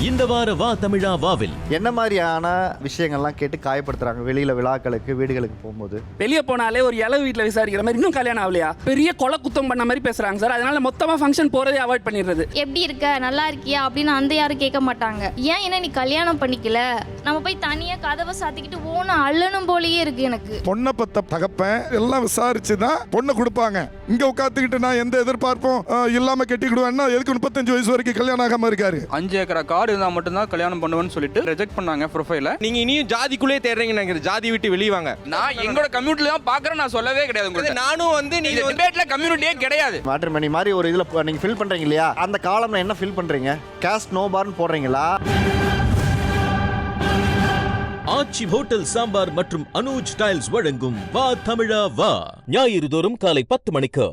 இந்த வார வா தமிழா வாவில். என்ன மாதிரியான விஷயங்கள்லாம் கேட்டு காயப்படுத்துறாங்க? வெளியில விழாக்களுக்கு வீடுகளுக்கு போகும்போது. வெளியே போனாலே ஒரு இளவு வீட்டில் விசாரிக்கிற மாதிரி இன்னும் கல்யாணம் ஆகலையா? பெரிய கொலை குத்தம் பண்ண மாதிரி பேசுறாங்க சார். அதனால மொத்தமா ஃபங்க்ஷன் போறதே அவாய்ட் பண்ணிடுறது. எப்படி இருக்க? நல்லா இருக்கியா? அப்படின்னு அந்த யாரும் கேட்க மாட்டாங்க. ஏன் என்ன நீ கல்யாணம் பண்ணிக்கல? நம்ம போய் தனியா கதவை சாத்திக்கிட்டு ஓன அள்ளணும் போலயே இருக்கு எனக்கு. பொண்ணை பத்த தகப்பன். எல்லாம் விசாரிச்சு தான் பொண்ணை கொடுப்பாங்க. இங்க உட்காந்துக்கிட்டு நான் எந்த எதிர்பார்ப்பும் இல்லாம கட்டிக்கிடுவேன்னா எதுக்கு முப்பத்தஞ்சு வயசு வரைக்கும் கல்யாணம் ஆகாம இருக்காரு? அஞ்சு ஏக்கரா காடு இருந்தால் மட்டும்தான் கல்யாணம் பண்ணுவேன்னு சொல்லிட்டு ரிஜெக்ட் பண்ணாங்க ப்ரொஃபைல நீங்க இனியும் ஜாதிக்குள்ளே தேடுறீங்க நினைக்கிறேன் ஜாதி விட்டு வெளியே வாங்க. நான் எங்களோட கம்யூனிட்டில தான் பாக்குறேன் நான் சொல்லவே கிடையாது உங்களுக்கு நானும் வந்து நீங்க டிபேட்ல கம்யூனிட்டியே கிடையாது. மேட்ரிமணி மாதிரி ஒரு இதுல நீங்க ஃபில் பண்றீங்க இல்லையா? அந்த காலம்ல என்ன ஃபில் பண்றீங்க? கேஸ்ட் நோ பார்னு போடுறீங்களா? ஆச்சி ஹோட்டல் சாம்பார் மற்றும் அனுஜ் டைல்ஸ் வழங்கும் வா தமிழா வா. ஞாயிறு தோறும் காலை பத்து மணிக்கு.